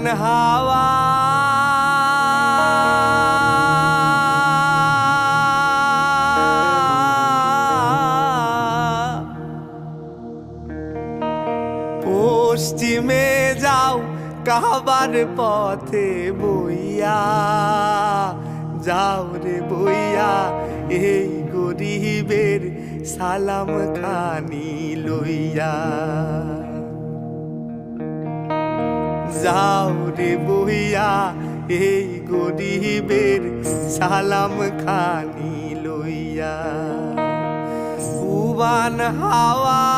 হাওয়া। পশ্চিমে যাও কাবার পথে বইয়া। যাও রে বইয়া এই গরিবের সালাম খানি লইয়া। যাও রে বহিয়া এই গরিবের সালাম খানি লইয়া। উবান হাওয়া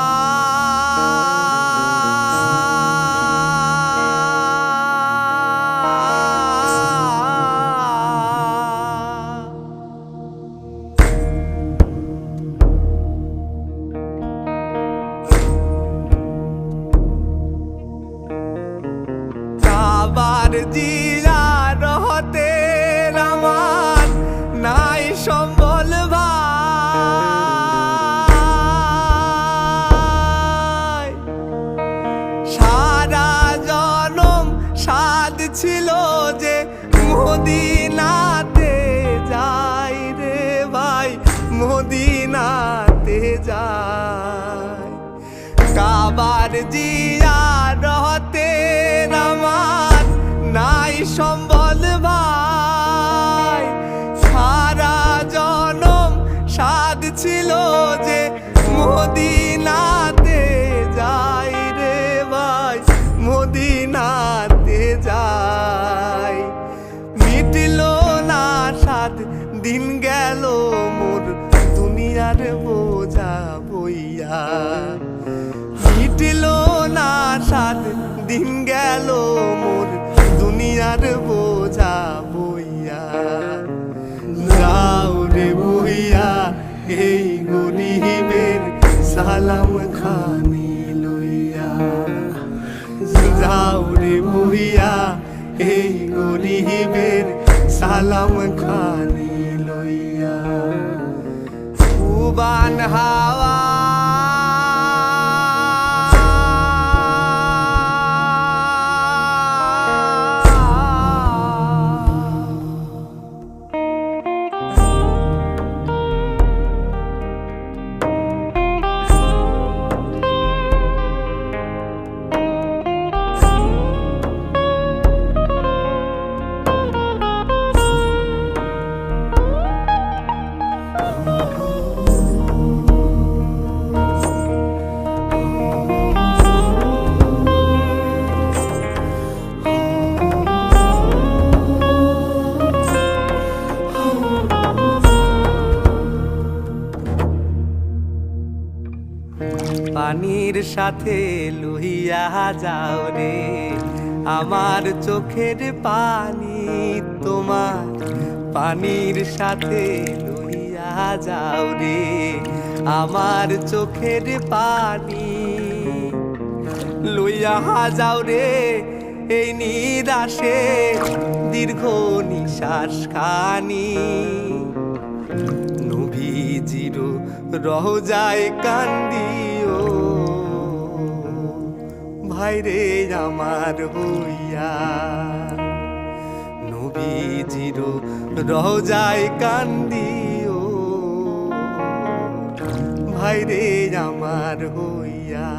ছিল যে মদিনাতে যাই রে ভাই, মদিনাতে যাই। কাবার জিয়া রহতে আমার নাই সম্বল ভাই, সারা জনম সাদ ছিল যে মদিনাতে দিন গেল মোর, দুনিয়ার বোঝা বইয়া। মিটল না সাত দিন গেল মোর, দুনিয়ার বোঝা বইয়া। যাও রে বইয়া এই গরিবের সালাম খানি লইয়া। যাও রে বইয়া এই গরিবের সালাম খানি লইয়া উবান হাওয়া পানির সাথে লুহিয়া যাও রে। আমার চোখের পানি তোমার পানির সাথে লুহিয়া যাও রে। আমার চোখের পানি লইয়া যাও রে। এই নিরাশে দীর্ঘ নিশ্বাস খানি। নবীজির রহজায় কান্দিও ভাইরে আমার হইয়া। নবীজির রহজায় কান্দিও। ভাইরে আমার হইয়া।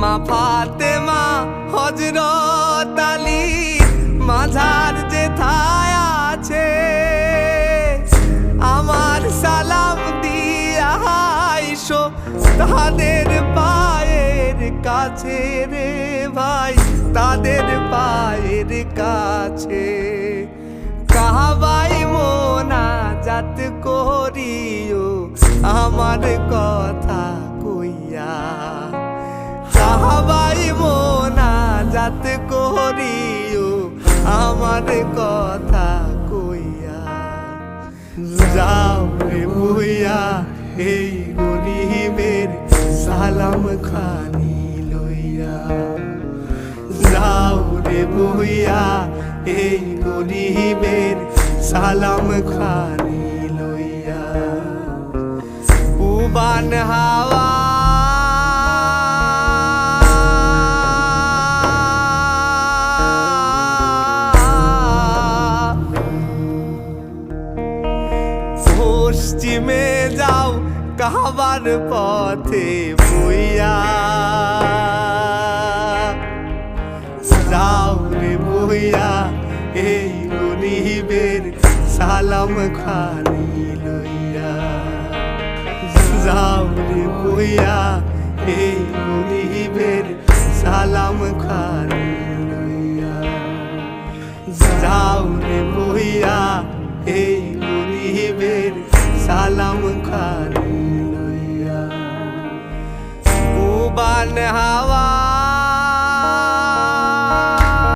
মা ফাতেমা হজরত আলী, মাঝার যে আছে। আমার সালাম দিয়া তাদের পায়ের কাছে রে ভাই, তাদের পায়ের কাছে। কাহাবাই মোনা জাত করিও, আমার কথা কইয়া। সাহাবাই মোনা জাত করিও, আমার কথা কইয়া। যাও রে বইয়া এই গরিবের সালাম খানি বইয়া এই গরিবের সালাম খানি লইয়া। উবান হাওয়া। পশ্চিমে যাও কাহাবার পথে বইয়া। খানি লইয়া যাও রে বইয়া, এই গরিবের সালাম খানি লইয়া যাও রে বইয়া, এই গরিবের সালাম খানি লইয়া উবান হাওয়া